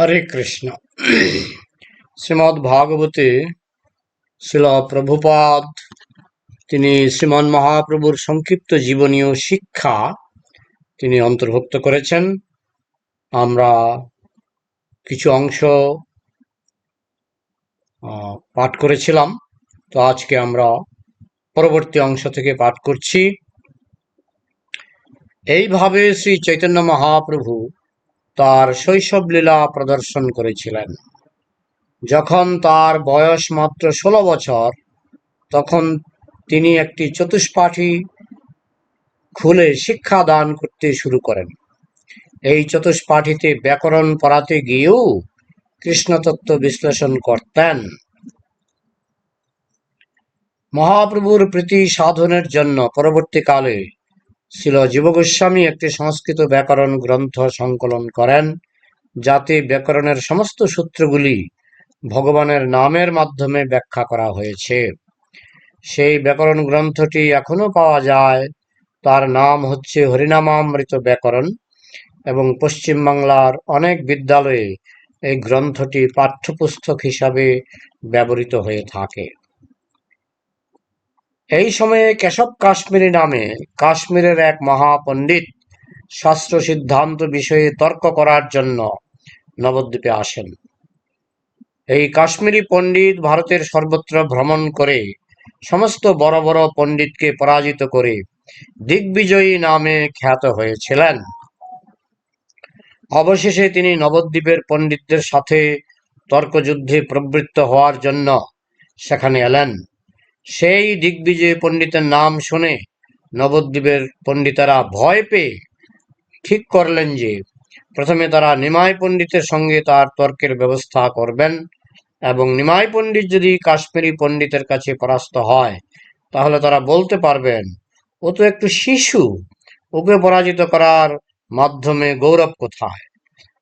হরে কৃষ্ণ। শ্রীমৎ ভাগবতে শিল প্রভুপাদ তিনি শ্রীমান মহাপ্রভুর সংক্ষিপ্ত জীবনীয় শিক্ষা তিনি অন্তর্ভুক্ত করেছেন। আমরা কিছু অংশ পাঠ করেছিলাম। তো আজকে আমরা পরবর্তী অংশ থেকে পাঠ করছি। এইভাবে শ্রী চৈতন্য মহাপ্রভু তার শৈশব লীলা প্রদর্শন করেছিলেন। যখন তার বয়স মাত্র ষোলো বছর, তখন তিনি একটি চতুষ্পাঠী খুলে শিক্ষা দান করতে শুরু করেন। এই চতুষ্পাঠীতে ব্যাকরণ পড়াতে গিয়েও কৃষ্ণতত্ত্ব বিশ্লেষণ করতেন। মহাপ্রভুর প্রীতি সাধনের জন্য পরবর্তীকালে শিল জীবগোস্বামী একটি সংস্কৃত ব্যাকরণ গ্রন্থ সংকলন করেন, যাতে ব্যাকরণের সমস্ত সূত্রগুলি ভগবানের নামের মাধ্যমে ব্যাখ্যা করা হয়েছে। সেই ব্যাকরণ গ্রন্থটি এখনও পাওয়া যায়। তার নাম হচ্ছে হরিনামামৃত ব্যাকরণ এবং পশ্চিমবাংলার অনেক বিদ্যালয়ে এই গ্রন্থটি পাঠ্যপুস্তক হিসাবে ব্যবহৃত হয়ে থাকে। এই সময়ে কেশব কাশ্মীরি নামে কাশ্মীরের এক মহাপণ্ডিত শাস্ত্র সিদ্ধান্ত বিষয়ে তর্ক করার জন্য নবদ্বীপে আসেন। এই কাশ্মীরি পণ্ডিত ভারতের সর্বত্র ভ্রমণ করে সমস্ত বড় বড় পণ্ডিতকে পরাজিত করে দিগ্বিজয়ী নামে খ্যাত হয়েছিলেন। অবশেষে তিনি নবদ্বীপের পণ্ডিতদের সাথে তর্কযুদ্ধে প্রবৃত্ত হওয়ার জন্য সেখানে এলেন। সেই দিগ্বিজয় পণ্ডিতের নাম শুনে নবদ্বীপের পণ্ডিতেরা ভয় পেয়ে ঠিক করলেন যে প্রথমে তারা নিমাই পণ্ডিতের সঙ্গে তার তর্কের ব্যবস্থা করবেন এবং নিমাই পণ্ডিত যদি কাশ্মীরি পণ্ডিতের কাছে পরাস্ত হয়, তাহলে তারা বলতে পারবেন, ও তো একটু শিশু, ওকে পরাজিত করার মাধ্যমে গৌরব কোথায়?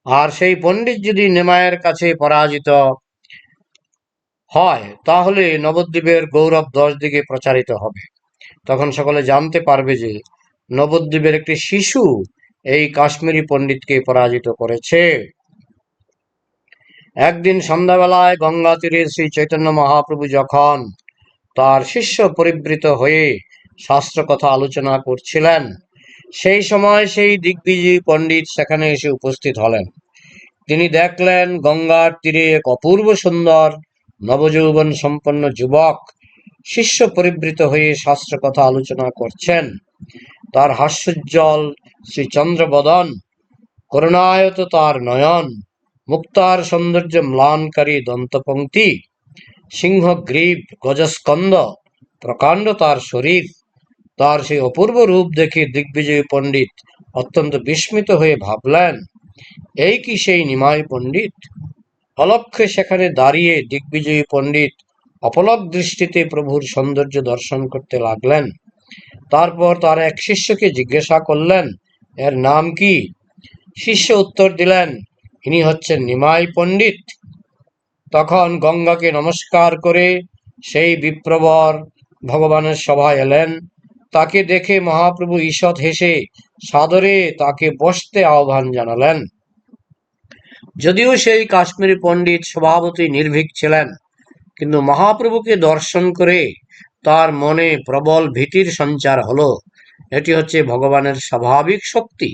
আর সেই পণ্ডিত যদি নিমায়ের কাছে পরাজিত হয়, তাহলে নবদ্বীপের গৌরব দশ দিকে প্রচারিত হবে। তখন সকলে জানতে পারবে যে নবদ্বীপের একটি শিশু এই কাশ্মীরি পণ্ডিতকে পরাজিত করেছে। একদিন সন্ধ্যাবেলায় গঙ্গা তীরে শ্রী চৈতন্য মহাপ্রভু যখন তার শিষ্য পরিবৃত হয়ে শাস্ত্র কথা আলোচনা করছিলেন, সেই সময় সেই দিগ্বিজয়ী পণ্ডিত সেখানে এসে উপস্থিত হলেন। তিনি দেখলেন গঙ্গার তীরে এক অপূর্ব সুন্দর নবযৌবন সম্পন্ন যুবক শিষ্য পরিবৃত হয়ে শাস্ত্র কথা আলোচনা করছেন। তার হাস্যোজ্জ্বল শ্রী চন্দ্রবদন করুণায়ত তার নয়ন, মুক্তার সৌন্দর্য ম্লানকারী দন্তপঙ্ক্তি সিংহ গ্রীব গজস্কন্দ, প্রকাণ্ড তার শরীর, তার সেই অপূর্ব রূপ দেখে দিগ্বিজয়ী পণ্ডিত অত্যন্ত বিস্মিত হয়ে ভাবলেন, এই কি সেই নিমাই পণ্ডিত? অলক্ষে সেখানে দাঁড়িয়ে দিগ্বিজয়ী পণ্ডিত অপলক দৃষ্টিতে প্রভুর সৌন্দর্য দর্শন করতে লাগলেন। তারপর তার এক শিষ্যকে জিজ্ঞাসা করলেন, এর নাম কি? শিষ্য উত্তর দিলেন, ইনি হচ্ছেন নিমাই পণ্ডিত। তখন গঙ্গাকে নমস্কার করে সেই বিপ্রবর ভগবানের সভায় এলেন। তাকে দেখে মহাপ্রভু ঈষৎ হেসে সাদরে তাকে বসতে আহ্বান জানালেন। যদিও সেই কাশ্মীরি পণ্ডিত স্বভাবতই নির্ভীক ছিলেন, কিন্তু মহাপ্রভুকে দর্শন করে তার মনে প্রবল ভীতির সঞ্চার হলো। এটি হচ্ছে ভগবানের স্বাভাবিক শক্তি।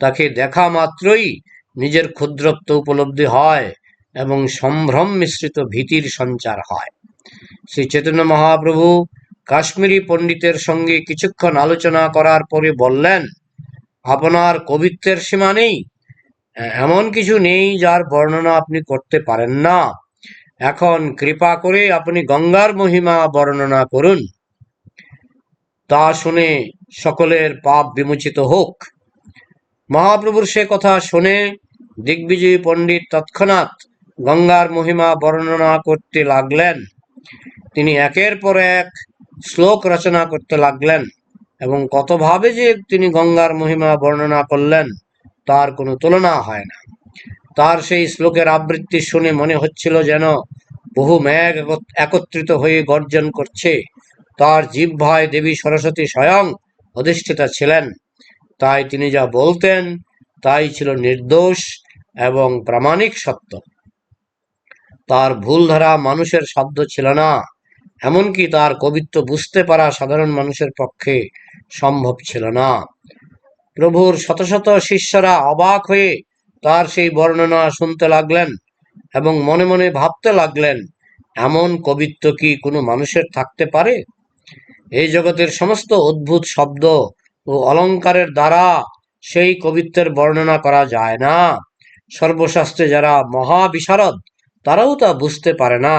তাকে দেখা মাত্রই নিজের ক্ষুদ্রত্ব উপলব্ধি হয় এবং সম্ভ্রম মিশ্রিত ভীতির সঞ্চার হয়। শ্রী চৈতন্য মহাপ্রভু কাশ্মীরি পণ্ডিতের সঙ্গে কিছুক্ষণ আলোচনা করার পরে বললেন, আপনার কবিত্বের সীমা নেই এমন কিছু নেই যার বর্ণনা আপনি করতে পারেন না। এখন কৃপা করে আপনি গঙ্গার মহিমা বর্ণনা করুন। তা শুনে সকলের পাপ বিমোচিত হোক। মহাপ্রভুর সে কথা শুনে দিগ্বিজয়ী পণ্ডিত তৎক্ষণাৎ গঙ্গার মহিমা বর্ণনা করতে লাগলেন। তিনি একের পর এক শ্লোক রচনা করতে লাগলেন এবং কতভাবে যে তিনি গঙ্গার মহিমা বর্ণনা করলেন। তার কোনো তুলনা হয় না। তার সেই শ্লোকের আবৃত্তি শুনে মনে হচ্ছিল যেন বহু মেঘ একত্রিত হয়ে গর্জন করছে। তার জিহ্বায় দেবী সরস্বতী স্বয়ং অধিষ্ঠিতা ছিলেন। তাই তিনি যা বলতেন তাই ছিল নির্দোষ এবং প্রামাণিক সত্য। তার ভুল ধরা মানুষের সাধ্য ছিল না। এমনকি তার কবিত্ব বুঝতে পারা সাধারণ মানুষের পক্ষে সম্ভব ছিল না। প্রভুর শত শত শিষ্যরা অবাক হয়ে তার সেই বর্ণনা শুনতে লাগলেন এবং মনে মনে ভাবতে লাগলেন, এমন কবিত্ব কি কোনো মানুষের থাকতে পারে? এই জগতের সমস্ত অদ্ভুত শব্দ ও অলংকারের দ্বারা সেই কবিত্বের বর্ণনা করা যায় না। সর্বশাস্ত্রে যারা মহাবিশারদ, তারাও তা বুঝতে পারে না।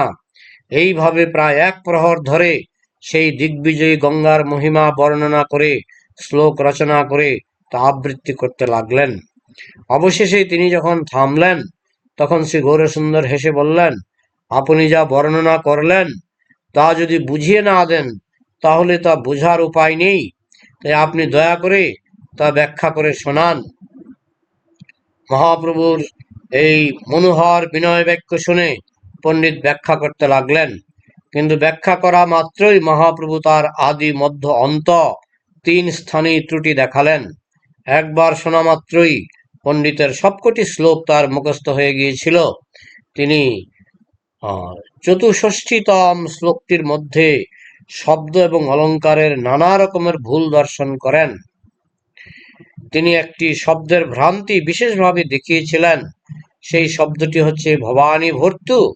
এইভাবে প্রায় এক প্রহর ধরে সেই দিগ্বিজয়ী গঙ্গার মহিমা বর্ণনা করে, শ্লোক রচনা করে তা আবৃত্তি করতে লাগলেন। অবশেষে তিনি যখন থামলেন, তখন শ্রী গৌরসুন্দর হেসে বললেন, আপনি যা বর্ণনা করলেন, তা যদি বুঝিয়ে না দেন, তাহলে তা বোঝার উপায় নেই। তাই আপনি দয়া করে তা ব্যাখ্যা করে শোনান। মহাপ্রভুর এই মনোহর বিনয় বাক্য শুনে পণ্ডিত ব্যাখ্যা করতে লাগলেন। কিন্তু ব্যাখ্যা করা মাত্রই মহাপ্রভু তার আদি মধ্য অন্ত তিন স্থানেই ত্রুটি দেখালেন। একবার শোনা মাত্রই পণ্ডিতের সবকটি শ্লোক তার মুখস্থ হয়ে গিয়েছিল। তিনি চতুষষ্ঠীতম শ্লোকটির মধ্যে শব্দ এবং অলংকারের নানা রকমের ভুল দর্শন করেন। তিনি একটি শব্দের ভ্রান্তি বিশেষভাবে দেখিয়েছিলেন। সেই শব্দটি হচ্ছে, ভবানী ভর্তু।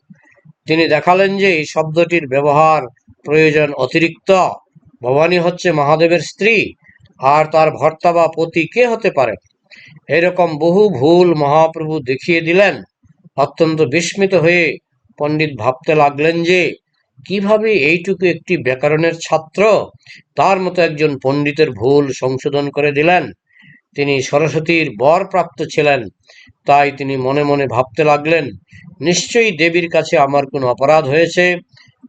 তিনি দেখালেন যে এই শব্দটির ব্যবহার প্রয়োজন অতিরিক্ত। ভবানী হচ্ছে মহাদেবের স্ত্রী। আর তার ভর্তা বা পতি কে হতে পারে? এরকম বহু ভুল মহাপ্রভু দেখিয়ে দিলেন। অত্যন্ত বিস্মিত হয়ে পণ্ডিত ভাবতে লাগলেন যে, কীভাবে এইটুকু একটি ব্যাকরণের ছাত্র তার মতো একজন পণ্ডিতের ভুল সংশোধন করে দিলেন? তিনি সরস্বতীর বর প্রাপ্ত ছিলেন, তাই তিনি মনে মনে ভাবতে লাগলেন, নিশ্চয়ই দেবীর কাছে আমার কোনো অপরাধ হয়েছে,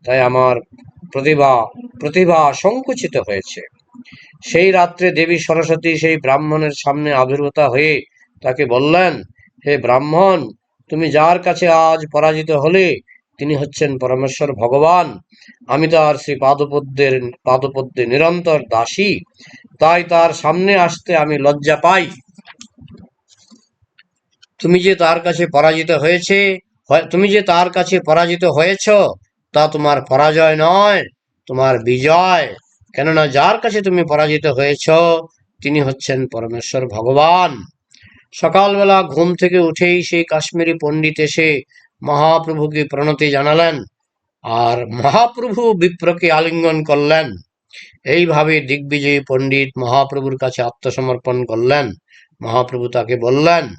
তাই আমার প্রতিভা প্রতিভা সংকুচিত হয়েছে। সেই রাত্রে দেবী সরস্বতী সেই ব্রাহ্মণের সামনে আবির্ভূতা হয়ে তাকে বললেন, হে ব্রাহ্মণ, তুমি যার কাছে আজ পরাজিত হলে, তিনি হচ্ছেন পরমেশ্বর ভগবান। আমি তার সেই পাদপদ্মের, পাদপদ্মে নিরন্তর দাসী। তাই তার সামনে আসতে আমি লজ্জা পাই। তুমি যে তার কাছে পরাজিত হয়েছে তুমি যে তার কাছে পরাজিত হয়েছ, তা তোমার পরাজয় নয়, তোমার বিজয়। কেননা যার কাছে তুমি পরাজিত হয়েছ, তিনি হচ্ছেন পরমেশ্বর ভগবান। সকালবেলা ঘুম থেকে উঠেই সেই কাশ্মীরি পণ্ডিত এসে মহাপ্রভুকে প্রণতি জানালেন আর মহাপ্রভু বিপ্রকে আলিঙ্গন করলেন। এইভাবে দিগ্বিজয়ী পণ্ডিত মহাপ্রভুর কাছে আত্মসমর্পণ করলেন। মহাপ্রভু তাকে বললেন,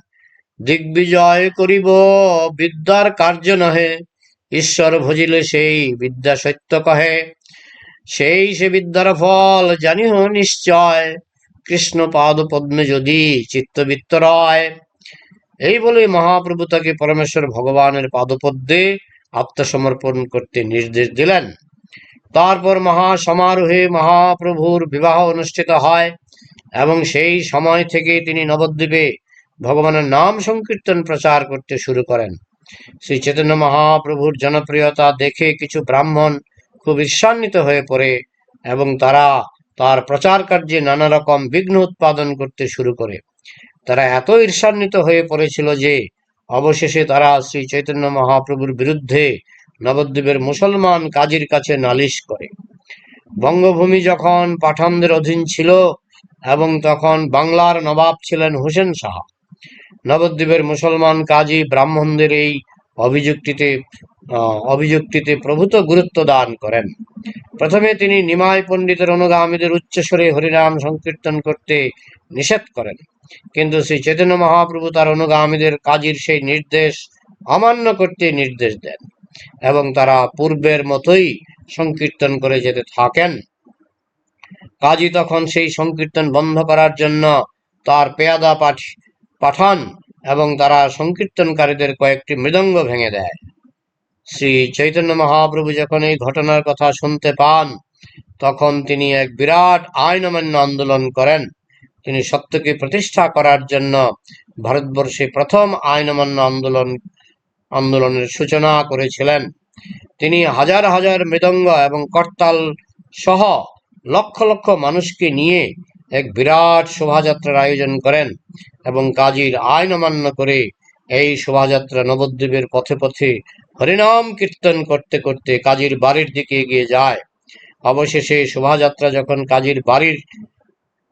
দিগ্বিজয় করিব, বিদ্যার কার্য নহে, ঈশ্বর ভজিলে সেই বিদ্যা সত্য কহে। সেই সে বিদ্যার ফল জানিহ নিশ্চয়, কৃষ্ণ পাদ পদ্মে যদি চিত্তবিত্ত রয়। এই বলে মহাপ্রভু তাকে পরমেশ্বর ভগবানের পাদপদ্মে আত্মসমর্পণ করতে নির্দেশ দিলেন। তারপর মহা সমারোহে মহাপ্রভুর বিবাহ অনুষ্ঠিত হয় এবং সেই সময় থেকে তিনি নবদ্বীপে ভগবানের নাম সংকীর্তন প্রচার করতে শুরু করেন। শ্রী চৈতন্য মহাপ্রভুর জনপ্রিয়তা দেখে কিছু ব্রাহ্মণ খুব ঈর্ষান্বিত হয়ে পড়ে এবং তারা তার প্রচার কার্যে নানা রকম বিঘ্ন উৎপাদন করতে শুরু করে। তারা এত ঈর্ষান্বিত হয়ে পড়েছিল যে, অবশেষে তারা শ্রী চৈতন্য মহাপ্রভুর বিরুদ্ধে নবদ্বীপের মুসলমান কাজীর কাছে নালিশ করে। বঙ্গভূমি যখন পাঠানদের অধীন ছিল এবং তখন বাংলার নবাব ছিলেন হোসেন শাহ নবদ্বীপের মুসলমান কাজী ব্রাহ্মণদের এই অভিযুক্তিতে অভিযুক্তিতে প্রভূত গুরুত্ব দান করেন। প্রথমে তিনি নিমাই পণ্ডিতের অনুগামীদের উচ্চস্বরে হরিনাম সংকীর্তন করতে নিষেধ করেন। কিন্তু শ্রী চৈতন্য মহাপ্রভু তার অনুগামীদের কাজীর সেই নির্দেশ অমান্য করতে নির্দেশ দেন এবং তারা পূর্বের মতোই সংকীর্তন করে যেতে থাকেন। কাজী তখন সেই সংকীর্তন বন্ধ করার জন্য তার পেয়াদা পাঠ, পাঠান এবং তারা সংকীর্তনকারীদের কয়েকটি মৃদঙ্গ ভেঙে দেয়। শ্রী চৈতন্য মহাপ্রভু যখন এই ঘটনার কথা শুনতে পান, তখন তিনি এক বিরাট আইন অমান্য আন্দোলন করেন। তিনি সত্যকে প্রতিষ্ঠা করার জন্য ভারতবর্ষে প্রথম আইন অমান্য আন্দোলন, আন্দোলনের সূচনা করেছিলেন। তিনি হাজার হাজার মৃদঙ্গ এবং করতাল সহ লক্ষ লক্ষ মানুষকে নিয়ে এক বিরাট শোভাযাত্রার আয়োজন করেন এবং কাজীর আইন অমান্য করে এই শোভাযাত্রা নবদ্বীপের পথে পথে হরিনাম কীর্তন করতে করতে কাজীর বাড়ির দিকে এগিয়ে যায়। অবশেষে শোভাযাত্রা যখন কাজীর বাড়ির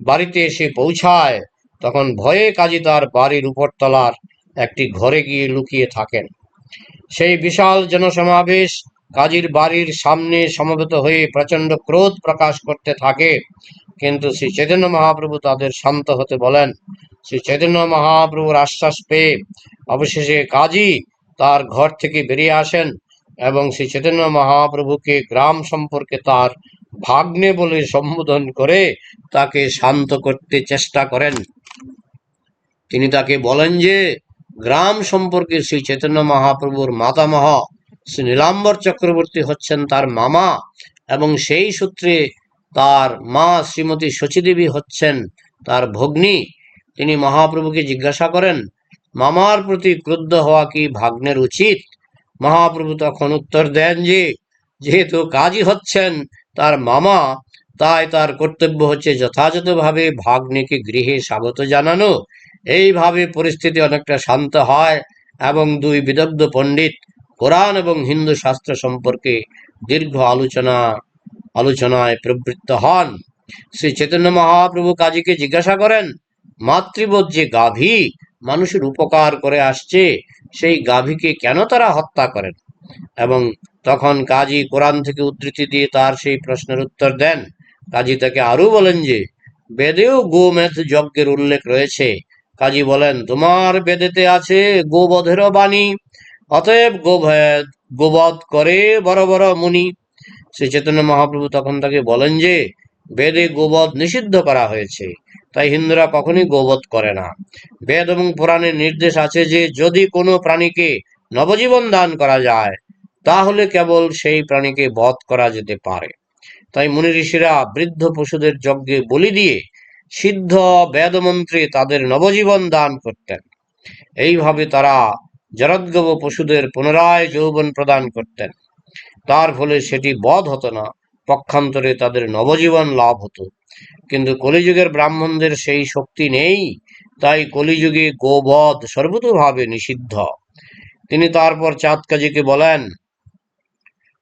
বাড়িতে এসে পৌঁছায়, তখন ভয়ে কাজী তার বাড়ির উপরতলার একটি ঘরে গিয়ে লুকিয়ে থাকেন। সেই বিশাল জনসমাবেশ কাজীর বাড়ির সামনে সমবেত হয়ে প্রচণ্ড ক্রোধ প্রকাশ করতে থাকে। কিন্তু শ্রী চৈতন্য মহাপ্রভু তাদের শান্ত হতে বলেন। শ্রী চৈতন্য মহাপ্রভুর আশ্বাস পেয়ে অবশেষে কাজী তার ঘর থেকে বেরিয়ে আসেন এবং শ্রী চৈতন্য মহাপ্রভুকে গ্রাম সম্পর্কে তার ভাগ্নে বলে সম্বোধন করে তাকে শান্ত করতে চেষ্টা করেন। তিনি তাকে বলেন যে, গ্রাম সম্পর্কে শ্রী চৈতন্য মহাপ্রভুর মাতামহ শ্রী নীলাম্বর চক্রবর্তী হচ্ছেন তার মামা এবং সেই সূত্রে তার মা শ্রীমতী শচীদেবী হচ্ছেন তার ভগ্নী। তিনি মহাপ্রভুকে জিজ্ঞাসা করেন, মামার প্রতি ক্রুদ্ধ হওয়া কি ভাগ্নের উচিত? মহাপ্রভু তখন উত্তর দেন যে, যেহেতু কাজী হচ্ছেন তার মামা, তাই তার কর্তব্য হচ্ছে যথাযথভাবে ভাগ্নেকে গৃহে স্বাগত জানানো। এইভাবে পরিস্থিতি অনেকটা শান্ত হয় এবং দুই বিদগ্ধ পণ্ডিত কোরআন এবং হিন্দু শাস্ত্র সম্পর্কে দীর্ঘ আলোচনা আলোচনায় প্রবৃত্ত হন। শ্রী চৈতন্য মহাপ্রভু কাজীকে জিজ্ঞাসা করেন, মাতৃবোধ যে গাভী মানুষের উপকার করে আসছে, সেই গাভীকে কেন তারা হত্যা করেন? এবং তখন কাজী কোরআন থেকে উদ্ধৃতি দিয়ে তার সেই প্রশ্নের উত্তর দেন। কাজী তাকে আরও বলেন যে, বেদেও গোমেধ যজ্ঞের উল্লেখ রয়েছে। কাজী বলেন, তোমার বেদেতে আছে গোবধেরও বাণী, অতএব গোভেদ, গোবধ করে বড় বড় মুনি শ্রী চৈতন্য মহাপ্রভু তখন তাকে বলেন যে, বেদে গোবধ নিষিদ্ধ করা হয়েছে, তাই হিন্দুরা কখনই গোবধ করে না। বেদ এবং পুরাণের নির্দেশ আছে যে, যদি কোনো প্রাণীকে নবজীবন দান করা যায়, তাহলে কেবল সেই প্রাণীকে বধ করা যেতে পারে। তাই মুনি ঋষিরা বৃদ্ধ পশুদের যজ্ঞে বলি দিয়ে সিদ্ধ বেদমন্ত্রী তাদের নবজীবন দান করতেন। এইভাবে তারা জরদ্গব পশুদের পুনরায় যৌবন প্রদান করতেন। তার ফলে সেটি বধ হতো না। পক্ষান্তরে তাদের নবজীবন লাভ হতো। কিন্তু কলিযুগের ব্রাহ্মণদের সেই শক্তি নেই, তাই কলিযুগে গোবধ সর্বতোভাবে নিষিদ্ধ। তিনি তারপর চাঁদ কাজীকে বলেন,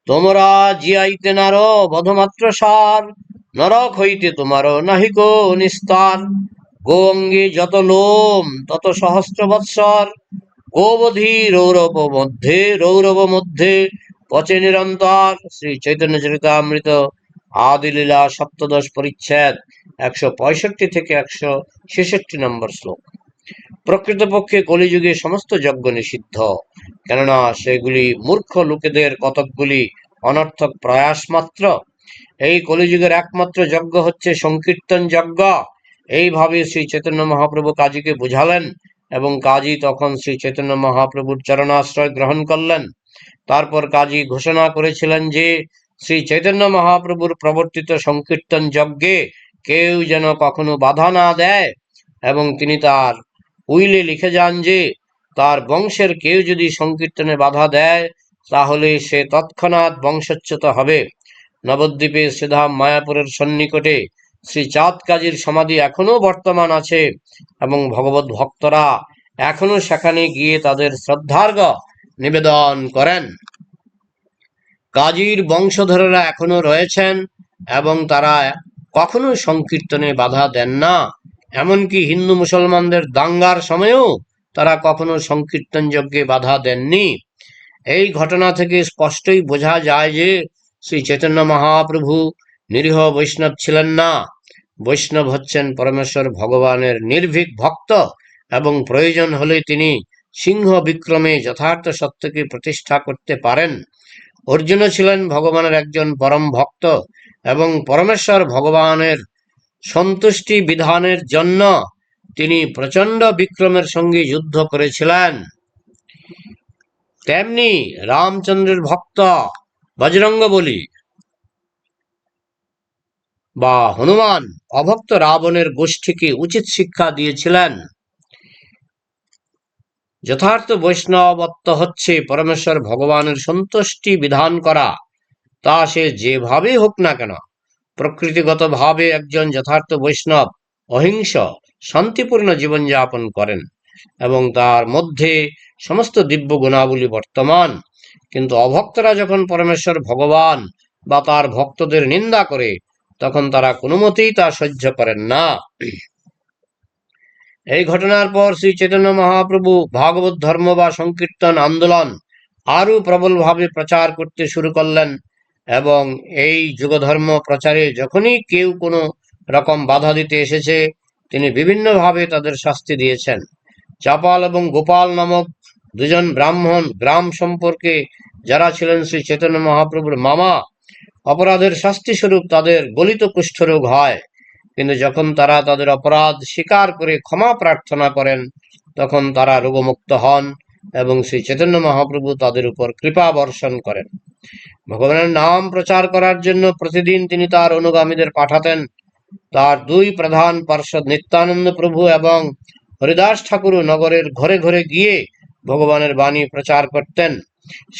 তোমরা জিয়াইতে নার, বধমাত্র সার, নরক হইতে তোমার নাহিক নিস্তার। গো অঙ্গে যত লোম, তত সহস্র বৎসর। গোবধি রৌরব মধ্যে রৌরব মধ্যে পচে নিরন্তর শ্রী চৈতন্য চরিতামৃত আদিলীলা সপ্তদশ পরিচ্ছেদ একশো পঁয়ষট্টি থেকে একশো ছেষট্টি নম্বর শ্লোক। প্রকৃতপক্ষে কলিযুগে সমস্ত যজ্ঞ নিষিদ্ধ, কেননা সেগুলি মূর্খ লোকেদের কতকগুলি অনর্থক প্রয়াস মাত্র। এই কলিযুগের একমাত্র যজ্ঞ হচ্ছে সংকীর্তন যজ্ঞ। এইভাবে শ্রী চৈতন্য মহাপ্রভু কাজীকে বুঝালেন এবং কাজী তখন শ্রী চৈতন্য মহাপ্রভুর চরণাশ্রয় গ্রহণ করলেন। তারপর কাজী ঘোষণা করেছিলেন যে, শ্রী চৈতন্য মহাপ্রভুর প্রবর্তিত সংকীর্তন যজ্ঞে কেউ যেন কখনো বাধা না দেয় এবং তিনি তার উইলে লিখে যান যে, তার বংশের কেউ যদি সংকীর্তনে বাধা দেয়, তাহলে সে তৎক্ষণাৎ বংশচ্যুত হবে। নবদ্বীপে শ্রীধাম মায়াপুরের সন্নিকটে শ্রী চাঁদ কাজীর সমাধি এখনও বর্তমান আছে এবং ভগবত ভক্তরা এখনও সেখানে গিয়ে তাদের শ্রদ্ধার্ঘ নিবেদন করেন। কাজীর বংশধরেরা এখনও রয়েছেন এবং তারা কখনো সংকীর্তনে বাধা দেন না। এমনকি হিন্দু মুসলমানদের দাঙ্গার সময়ও তারা কখনো সংকীর্তন যজ্ঞে বাধা দেননি। এই ঘটনা থেকে স্পষ্টই বোঝা যায় যে শ্রী চৈতন্য মহাপ্রভু নিরীহ বৈষ্ণব ছিলেন না। বৈষ্ণব হচ্ছেন পরমেশ্বর ভগবানের নির্ভীক ভক্ত এবং প্রয়োজন হলে তিনি সিংহ বিক্রমে যথার্থ সত্যকে প্রতিষ্ঠা করতে পারেন। অর্জুন ছিলেন ভগবানের একজন পরম ভক্ত এবং পরমেশ্বর ভগবানের সন্তুষ্টি বিধানের জন্য তিনি প্রচণ্ড বিক্রমের সঙ্গে যুদ্ধ করেছিলেন। তেমনি রামচন্দ্রের ভক্ত বজরঙ্গ বলি বা হনুমান অভক্ত রাবণের গোষ্ঠীকে উচিত শিক্ষা দিয়েছিলেন। যথার্থ বৈষ্ণবত্ব হচ্ছে পরমেশ্বর ভগবানের সন্তুষ্টি বিধান করা। তা সে যেভাবেই হোক না কেন, প্রকৃতিগতভাবে একজন যথার্থ বৈষ্ণব, অহিংস, শান্তিপূর্ণ জীবনযাপন করেন এবং তার মধ্যে সমস্ত দিব্য গুণাবলী বর্তমান। কিন্তু অভক্তরা যখন পরমেশ্বর ভগবান বা তার ভক্তদের নিন্দা করে, তখন তারা কোনো মতেই তা সহ্য করেন না। এই ঘটনার পর শ্রী চৈতন্য মহাপ্রভু ভাগবত ধর্ম বা সংকীর্তন আন্দোলন আরও প্রবলভাবে প্রচার করতে শুরু করলেন এবং এই যুগধর্ম প্রচারে যখনই কেউ কোনো রকম বাধা দিতে এসেছে, তিনি বিভিন্নভাবে তাদের শাস্তি দিয়েছেন। চাপাল এবং গোপাল নামক দুজন ব্রাহ্মণ গ্রাম সম্পর্কে যারা ছিলেন শ্রী চৈতন্য মহাপ্রভুর মামা, অপরাধের শাস্তি স্বরূপ তাদের গলিত কুষ্ঠরোগ হয়। কিন্তু যখন তারা তাদের অপরাধ স্বীকার করে ক্ষমা প্রার্থনা করেন, তখন তারা রোগমুক্ত হন এবং শ্রী চৈতন্য মহাপ্রভু তাদের উপর কৃপা বর্ষণ করেন। ভগবানের নাম প্রচার করার জন্য প্রতিদিন তিনি তার অনুগামীদের পাঠাতেন। তার দুই প্রধান পার্ষদ নিত্যানন্দ প্রভু এবং হরিদাস ঠাকুর নগরের ঘরে ঘরে গিয়ে ভগবানের বাণী প্রচার করতেন।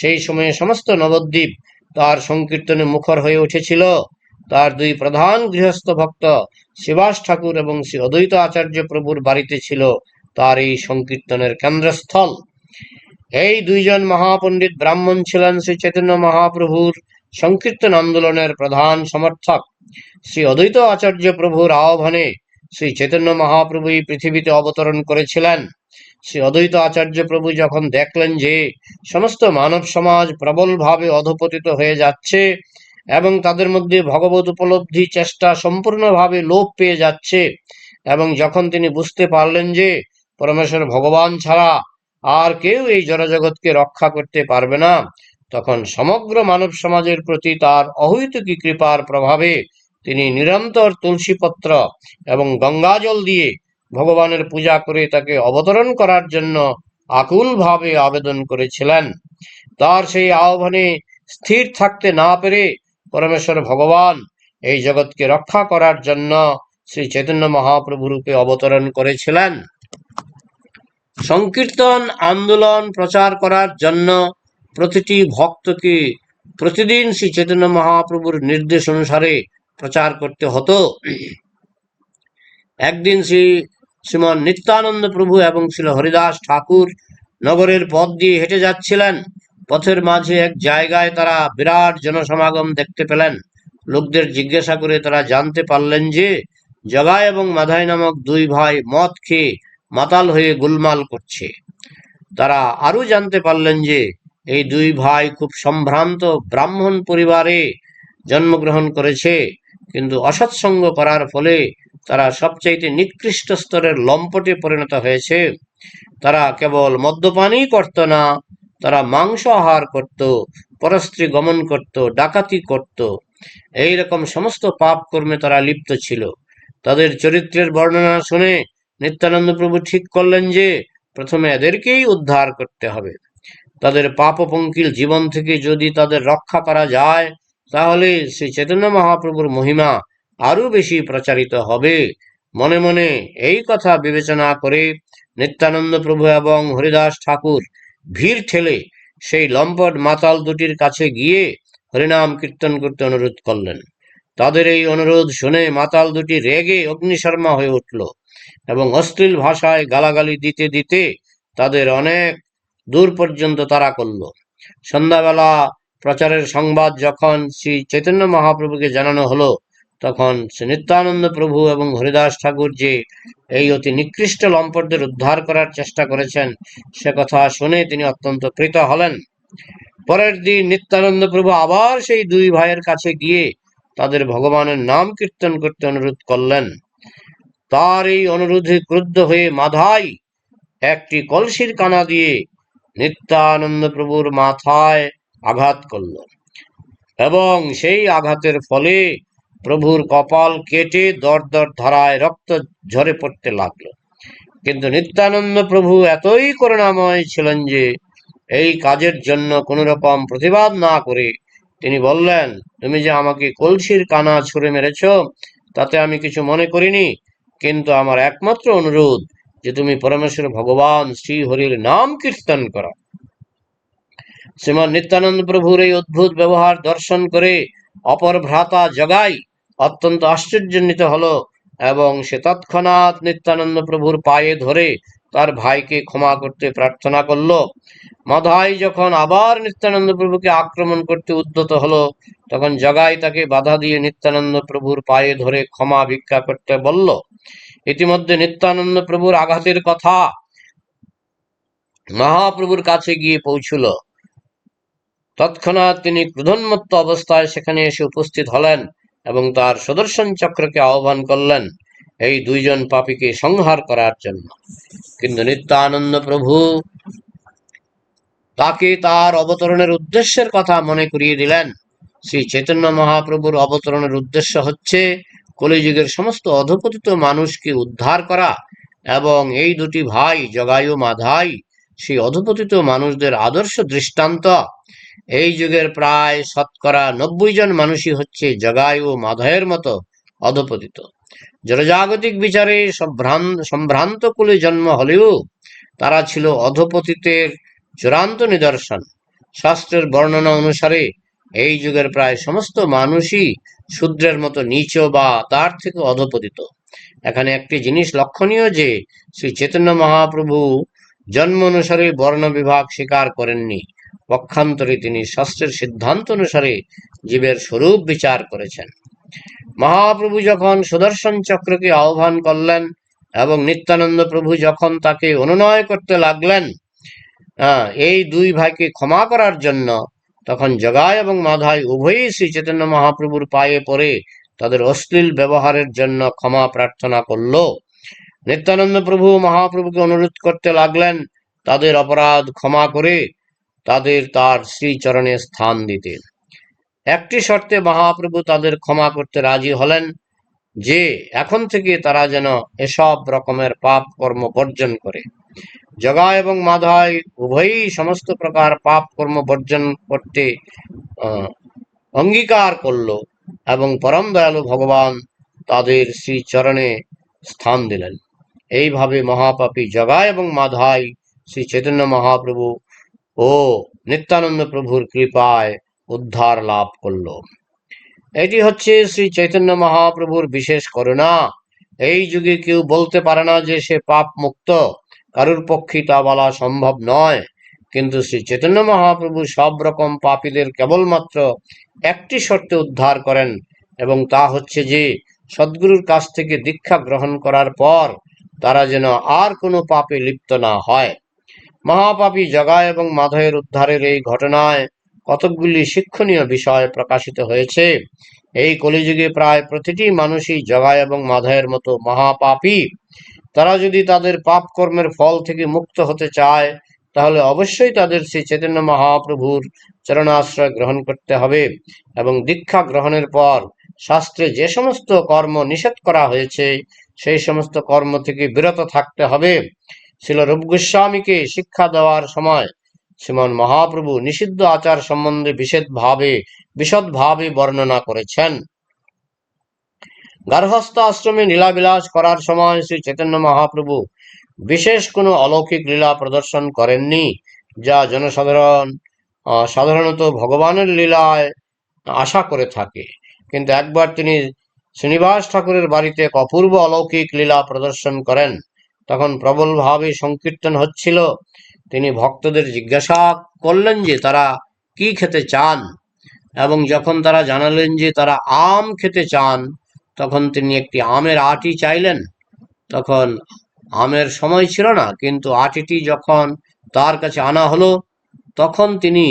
সেই সময়ে সমস্ত নবদ্বীপ তার সংকীর্তনে মুখর হয়ে উঠেছিল। তার দুই প্রধান গৃহস্থ ভক্ত শিবাস ঠাকুর এবং শ্রী অদ্বৈত আচার্য প্রভুর বাড়িতে ছিল তার এই সংকীর্তনের কেন্দ্রস্থল। এই দুইজন মহাপণ্ডিত ব্রাহ্মণ ছিলেন শ্রী চৈতন্য মহাপ্রভুর সংকীর্তন আন্দোলনের প্রধান সমর্থক। শ্রী অদ্বৈত আচার্য প্রভুর আহ্বানে শ্রী চৈতন্য মহাপ্রভু পৃথিবীতে অবতরণ করেছিলেন। শ্রী অদ্বৈত আচার্য প্রভু যখন দেখলেন যে সমস্ত মানব সমাজ প্রবলভাবে অধপতিত হয়ে যাচ্ছে এবং তাদের মধ্যে ভগবত উপলব্ধি চেষ্টা সম্পূর্ণভাবে লোপ পেয়ে যাচ্ছে। এবং যখন তিনি বুঝতে পারলেন যে পরমেশ্বর ভগবান ছাড়া আর কেউ এই জড়জগৎকে রক্ষা করতে পারবে না, তখন সমগ্র মানব সমাজের প্রতি তার অহৈতুকী কৃপার প্রভাবে তিনি নিরন্তর তুলসীপত্র এবং গঙ্গাজল দিয়ে ভগবানের পূজা করে তাকে অবতরণ করার জন্য আকুলভাবে আবেদন করেছিলেন। তার সেই আহ্বানে স্থির থাকতে না পেরে পরমেশ্বর ভগবান এই জগৎকে রক্ষা করার জন্য শ্রী চৈতন্য মহাপ্রভু রূপে অবতরণ করেছিলেন। সংকীর্তন, আন্দোলন, প্রচার করার জন্য প্রতিটি ভক্তকে প্রতিদিন শ্রী চৈতন্য মহাপ্রভুর নির্দেশ অনুসারে প্রচার করতে হতো। একদিন শ্রী শ্রীমন নিত্যানন্দ প্রভু এবং শ্রী হরিদাস ঠাকুর নগরের পথ দিয়ে হেঁটে যাচ্ছিলেন। পথের মাঝে এক জায়গায় তারা বিরাট জনসমাগম দেখতে পেলেন। লোকদের জিজ্ঞাসা করে তারা জানতে পারলেন যে জগাই এবং মাধাই নামক দুই ভাই মদ খেয়ে মাতাল হয়ে গোলমাল করছে। তারা আরও জানতে পারলেন যে, এই দুই ভাই খুব সম্ভ্রান্ত ব্রাহ্মণ পরিবারে জন্মগ্রহণ করেছে, কিন্তু অসৎসঙ্গ করার ফলে তারা সবচাইতে নিকৃষ্ট স্তরের লম্পটে পরিণত হয়েছে। তারা কেবল মদ্যপানই করত না তারা মাংস আহার করত, পরস্ত্রী গমন করত, ডাকাতি করত। এই রকম সমস্ত পাপ কর্মে তারা লিপ্ত ছিল। তাদের চরিত্রের বর্ণনা শুনে নিত্যানন্দ প্রভু ঠিক করলেন যে, প্রথমে এদেরকেই উদ্ধার করতে হবে। তাদের পাপপঙ্কিল জীবন থেকে যদি তাদের রক্ষা করা যায়, তাহলে শ্রী চৈতন্য মহাপ্রভুর মহিমা আরও বেশি প্রচারিত হবে। মনে মনে এই কথা বিবেচনা করে নিত্যানন্দ প্রভু এবং হরিদাস ঠাকুর ভিড় ঠেলে সেই লম্পট মাতাল দুটির কাছে গিয়ে হরিনাম কীর্তন করতে অনুরোধ করলেন। তাদের এই অনুরোধ শুনে মাতাল দুটি রেগে অগ্নিশর্মা হয়ে উঠল এবং অশ্লীল ভাষায় গালাগালি দিতে দিতে তাদের অনেক দূর পর্যন্ত তারা করল। সন্ধ্যাবেলা প্রচারের সংবাদ যখন শ্রী চৈতন্য মহাপ্রভুকে জানানো হলো তখন শ্রী নিত্যানন্দ প্রভু এবং হরিদাস ঠাকুর যে এই অতি নিকৃষ্ট লম্পটদের উদ্ধার করার চেষ্টা করেছেন। সে কথা শুনে তিনি অত্যন্ত কৃত হলেন। পরের দিন নিত্যানন্দ প্রভু আবার সেই দুই ভাইয়ের কাছে গিয়ে তাদের ভগবানের নাম কীর্তন করতে অনুরোধ করলেন। তার এই অনুরোধে ক্রুদ্ধ হয়ে মাধাই একটি কলসির কানা দিয়ে নিত্যানন্দ প্রভুর মাথায় আঘাত করল এবং সেই আঘাতের ফলে প্রভুর কপাল কেটে দর দর ধারায় রক্ত ঝরে পড়তে লাগল। কিন্তু নিত্যানন্দ প্রভু এতই করুণাময় ছিলেন যে, এই কাজের জন্য কোনো রকম প্রতিবাদ না করে তিনি বললেন, তুমি যে আমাকে কলসির কানা ছুঁড়ে মেরেছ, তাতে আমি কিছু মনে করিনি। কিন্তু আমার একমাত্র অনুরোধ যে তুমি পরমেশ্বর ভগবান শ্রী হরির নাম কীর্তন করো। শ্রীমান নিত্যানন্দ প্রভুর এই অদ্ভুত ব্যবহার দর্শন করে অপর ভ্রাতা জগাই অত্যন্ত আশ্চর্যান্বিত হলো এবং সে তৎক্ষণাৎ নিত্যানন্দ প্রভুর পায়ে ধরে তার ভাইকে ক্ষমা করতে প্রার্থনা করল। মাধাই যখন আবার নিত্যানন্দ প্রভুকে আক্রমণ করতে উদ্যত হলো, তখন জগাই তাকে বাধা দিয়ে নিত্যানন্দ প্রভুর পায়ে ধরে ক্ষমা ভিক্ষা করতে বলল, ইতিমধ্যে নিত্যানন্দ প্রভুর আঘাতের কথা মহাপ্রভুর কাছে গিয়ে পৌঁছল। তৎক্ষণাৎ তিনি ক্রোধন্মত্ত অবস্থায় সেখানে এসে উপস্থিত হলেন। এবং তার সুদর্শন চক্রকে আহ্বান করলেন এই দুইজন পাপীকে সংহার করার জন্য। কিন্তু নিত্যানন্দ প্রভু তাকে তার অবতরণের উদ্দেশ্যের কথা মনে করিয়ে দিলেন। শ্রী চৈতন্য মহাপ্রভুর অবতরণের উদ্দেশ্য হচ্ছে কলিযুগের সমস্ত অধপতিত মানুষকে উদ্ধার করা এবং এই দুটি ভাই জগায়ু মাধাই সেই অধপতিত মানুষদের আদর্শ দৃষ্টান্ত এই যুগের প্রায় শতকরা নব্বই জন মানুষই হচ্ছে জগায় ও মাধয়ের মতো অধপতিত। জনজাগতিক বিচারে সম্ভ্রান্ত কুলে জন্ম হলেও তারা ছিল অধপতিতের চূড়ান্ত নিদর্শন। শাস্ত্রের বর্ণনা অনুসারে এই যুগের প্রায় সমস্ত মানুষই শূদ্রের মতো নিচ বা তার থেকে অধপতিত। এখানে একটি জিনিস লক্ষণীয় যে, শ্রী চৈতন্য মহাপ্রভু জন্ম অনুসারে বর্ণ বিভাগ স্বীকার করেননি। পক্ষান্তরে তিনি শাস্ত্রের সিদ্ধান্ত অনুসারে জীবের স্বরূপ বিচার করেছেন। মহাপ্রভু যখন সুদর্শন চক্রকে আহ্বান করলেন এবং নিত্যানন্দ প্রভু যখন তাকে অনুনয় করতে লাগলেন এই দুই ভাইকে ক্ষমা করার জন্য তখন জগায় এবং মাধায় উভয়ই শ্রী চৈতন্য মহাপ্রভুর পায়ে পড়ে তাদের অশ্লীল ব্যবহারের জন্য ক্ষমা প্রার্থনা করল। নিত্যানন্দ প্রভু মহাপ্রভুকে অনুরোধ করতে লাগলেন, তাদের অপরাধ ক্ষমা করে তাদের তার শ্রীচরণে স্থান দিতে। একটি শর্তে মহাপ্রভু তাদের ক্ষমা করতে রাজি হলেন যে, এখন থেকে তারা যেন এসব রকমের পাপ কর্ম বর্জন করে। জগা এবং মাধায় উভয়ই সমস্ত প্রকার পাপ কর্ম বর্জন করতে অঙ্গীকার করল এবং পরম দয়ালু ভগবান তাদের শ্রীচরণে স্থান দিলেন। এইভাবে মহাপাপী জগা এবং মাধাই শ্রী চৈতন্য মহাপ্রভু ও নিত্যানন্দ প্রভুর কৃপায় উদ্ধার লাভ করল। এটি হচ্ছে শ্রী চৈতন্য মহাপ্রভুর বিশেষ করুণা। এই যুগে কেউ বলতে পারে না যে সে পাপ মুক্ত, কারুর পক্ষে তা বলা সম্ভব নয়। কিন্তু শ্রী চৈতন্য মহাপ্রভু সব রকম পাপীদের কেবলমাত্র একটি শর্তে উদ্ধার করেন এবং তা হচ্ছে যে, সদ্গুরুর কাছ থেকে দীক্ষা গ্রহণ করার পর তারা যেন আর কোনো পাপে লিপ্ত না হয়। মহাপাপী জগা এবং মাধবের উদ্ধারের এই ঘটনায় কতকগুলি শিক্ষণীয় বিষয় প্রকাশিত হয়েছে। এই কলিযুগে প্রায় প্রতিটি মানুষই জগা এবং মাধবের মতো মহাপাপী। তারা যদি তাদের পাপ কর্মের ফল থেকে মুক্ত হতে চায়, তাহলে অবশ্যই তাদের শ্রী চৈতন্য মহাপ্রভুর চরণাশ্রয় গ্রহণ করতে হবে এবং দীক্ষা গ্রহণের পর শাস্ত্রে যে সমস্ত কর্ম নিষেধ করা হয়েছে, সেই সমস্ত কর্ম থেকে বিরত থাকতে হবে। ছিল রূপ গোস্বামীকে শিক্ষা দেওয়ার সময়। শ্রীমন মহাপ্রভু নিষিদ্ধ আচার সম্বন্ধে বিশেষভাবে বিশদভাবে বর্ণনা করেছেন। গার্হস্থ আশ্রমে লীলাবিলাস করার সময় শ্রী চৈতন্য মহাপ্রভু বিশেষ কোনো অলৌকিক লীলা প্রদর্শন করেননি, যা জনসাধারণ সাধারণত ভগবানের লীলায় আশা করে থাকে। কিন্তু একবার তিনি শ্রীনিবাস ঠাকুরের বাড়িতে এক অপূর্ব অলৌকিক লীলা প্রদর্শন করেন। তখন প্রবলভাবে সংকীর্তন হচ্ছিল। তিনি ভক্তদের জিজ্ঞাসা করলেন যে, তারা কি খেতে চান? এবং যখন তারা জানালেন যে, তারা আম খেতে চান, তখন তিনি একটি আমের আটি চাইলেন। তখন আমের সময় ছিল না, কিন্তু আটিটি যখন তার কাছে আনা হলো, তখন তিনি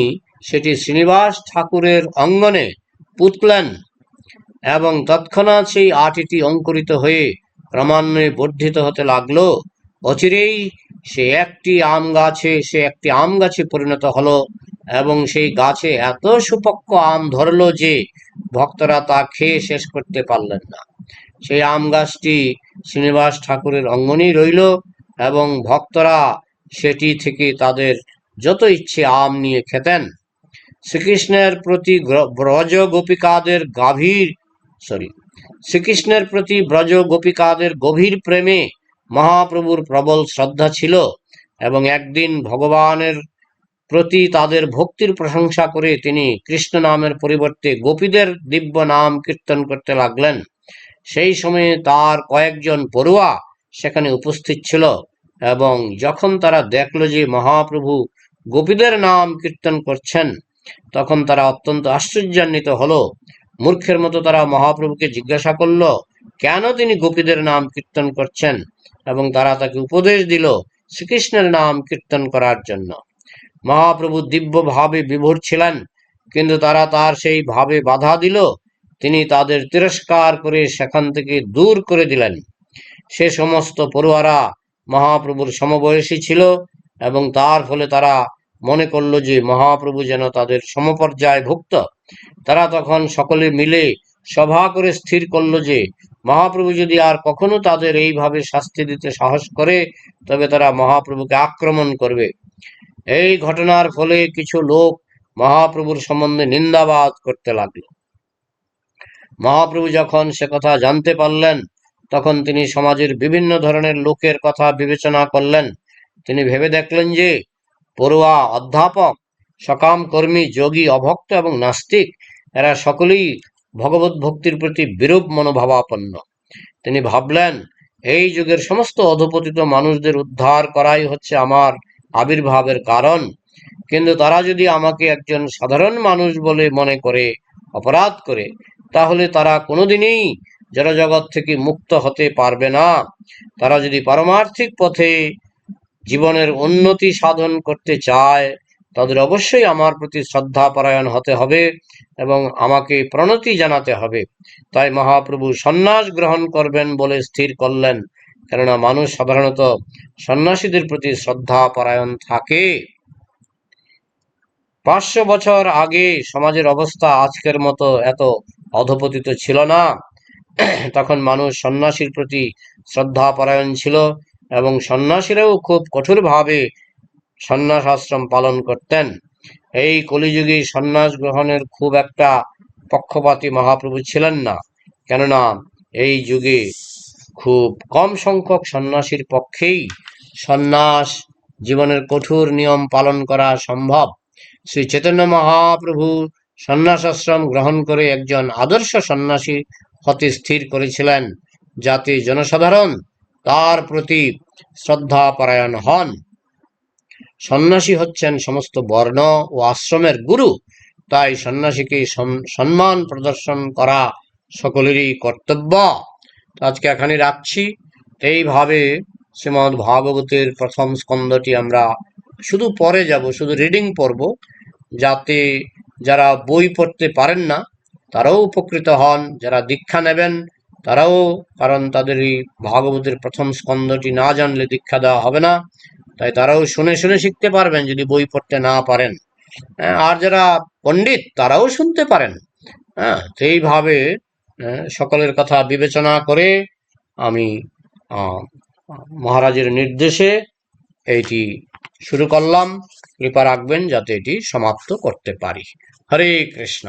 সেটি শ্রীনিবাস ঠাকুরের অঙ্গনে পুতলেন এবং তৎক্ষণাৎ সেই আটিটি অঙ্কুরিত হয়ে ক্রমান্বয়ে বর্ধিত হতে লাগল। অচিরেই সে একটি আম গাছে, সে একটি আম গাছে পরিণত হলো এবং সেই গাছে এত সুপক্ষ আম ধরলো যে ভক্তরা তা খেয়ে শেষ করতে পারলেন না। সেই আম গাছটি শ্রীনিবাস ঠাকুরের অঙ্গনেই রইল এবং ভক্তরা সেটি থেকে তাদের যত ইচ্ছে আম নিয়ে খেতেন। শ্রীকৃষ্ণের প্রতি ব্রজ গোপিকাদের গাভীর সরি শ্রীকৃষ্ণের প্রতি ব্রজ গোপিকাদের গভীর প্রেমে মহাপ্রভুর প্রবল শ্রদ্ধা ছিল এবং একদিন ভগবানের প্রতি তাদের ভক্তির প্রশংসা করে তিনি কৃষ্ণ নামের পরিবর্তে গোপীদের দিব্য নাম কীর্তন করতে লাগলেন। সেই সময়ে তার কয়েকজন পড়ুয়া সেখানে উপস্থিত ছিল এবং যখন তারা দেখল যে মহাপ্রভু গোপীদের নাম কীর্তন করছেন, তখন তারা অত্যন্ত আশ্চর্যান্বিত হলো। মূর্খের মতো তারা মহাপ্রভুকে জিজ্ঞাসা করল, কেন তিনি গোপীদের নাম কীর্তন করছেন? এবং তারা তাকে উপদেশ দিল, শ্রীকৃষ্ণের নাম কীর্তন করার জন্য। মহাপ্রভু দিব্য ভাবে বিভোর ছিলেন, কিন্তু তারা তার সেই ভাবে বাধা দিল, তিনি তাদের তিরস্কার করে সেখান থেকে দূর করে দিলেন। সে সমস্ত পড়ুয়ারা মহাপ্রভুর সমবয়সী ছিল এবং তার ফলে তারা মনে করল যে মহাপ্রভু যেন তাদের সমপর্যায় ভুক্ত তারা তখন সকলে মিলে সভা করে স্থির করল যে, মহাপ্রভু যদি আর কখনো তাদের এইভাবে শাস্তি দিতে সাহস করে, তবে তারা মহাপ্রভুকে আক্রমণ করবে। এই ঘটনার ফলে কিছু লোক মহাপ্রভুর সম্বন্ধে নিন্দাবাদ করতে লাগল। মহাপ্রভু যখন সে কথা জানতে পারলেন, তখন তিনি সমাজের বিভিন্ন ধরনের লোকের কথা বিবেচনা করলেন। তিনি ভেবে দেখলেন যে, পড়ুয়া অধ্যাপক সকাম কর্মী, যোগী, অভক্ত এবং নাস্তিক, এরা সকলেই ভগবত ভক্তির প্রতি বিরূপ মনোভাবাপন্ন। তিনি ভাবলেন, এই যুগের সমস্ত অধপতিত মানুষদের উদ্ধার করাই হচ্ছে আমার আবির্ভাবের কারণ। কিন্তু তারা যদি আমাকে একজন সাধারণ মানুষ বলে মনে করে, অপরাধ করে, তাহলে তারা কোনোদিনই জড়জগৎ থেকে মুক্ত হতে পারবে না। তারা যদি পারমার্থিক পথে জীবনের উন্নতি সাধন করতে চায় তাদের অবশ্যই আমার প্রতি শ্রদ্ধা পরায়ণ হতে হবে এবং আমাকে প্রণতি জানাতে হবে। তাই মহাপ্রভু সন্ন্যাস গ্রহণ করবেন বলে স্থির করলেন। কেননা মানুষ সাধারণত সন্ন্যাসীদের প্রতি শ্রদ্ধা পরায়ণ থাকে। পাঁচশো বছর আগে সমাজের অবস্থা আজকের মতো এত অধপতিত ছিল না। তখন মানুষ সন্ন্যাসীর প্রতি শ্রদ্ধা পরায়ণ ছিল এবং সন্ন্যাসীরাও খুব কঠোরভাবে সন্ন্যাস আশ্রম পালন করতেন। এই কলিযুগে সন্ন্যাস গ্রহণের খুব একটা পক্ষপাতী মহাপ্রভু ছিলেন না। কেননা এই যুগে খুব কম সংখ্যক সন্ন্যাসীর পক্ষেই সন্ন্যাস জীবনের কঠোর নিয়ম পালন করা সম্ভব। শ্রী চৈতন্য মহাপ্রভু সন্ন্যাস আশ্রম গ্রহণ করে একজন আদর্শ সন্ন্যাসী হতে স্থির করেছিলেন, যাতে জনসাধারণ তার প্রতি শ্রদ্ধা পরায়ণ হন। সন্ন্যাসী হচ্ছেন সমস্ত বর্ণ ও আশ্রমের গুরু। তাই সন্ন্যাসীকে সম- সম্মান প্রদর্শন করা সকলেরই কর্তব্য। আজকে এখানে রাখছি। এইভাবে শ্রীমদ্ ভাগবতের প্রথম স্কন্ধটি আমরা শুধু পরে যাব, শুধু রিডিং পড়ব, যাতে যারা বই পড়তে পারেন না, তারাও উপকৃত হন, যারা দীক্ষা নেবেন, তারাও, কারণ তাদের এই ভাগবতের প্রথম স্কন্ধটি না জানলে দীক্ষা দেওয়া হবে না। তাই তারাও শুনে শুনে শিখতে পারবেন যদি বই পড়তে না পারেন। হ্যাঁ, আর যারা পণ্ডিত তারাও শুনতে পারেন। হ্যাঁ এইভাবে আহ, সকলের কথা বিবেচনা করে আমি মহারাজের নির্দেশে এইটি শুরু করলাম। কৃপা রাখবেন যাতে এটি সমাপ্ত করতে পারি। হরে কৃষ্ণ।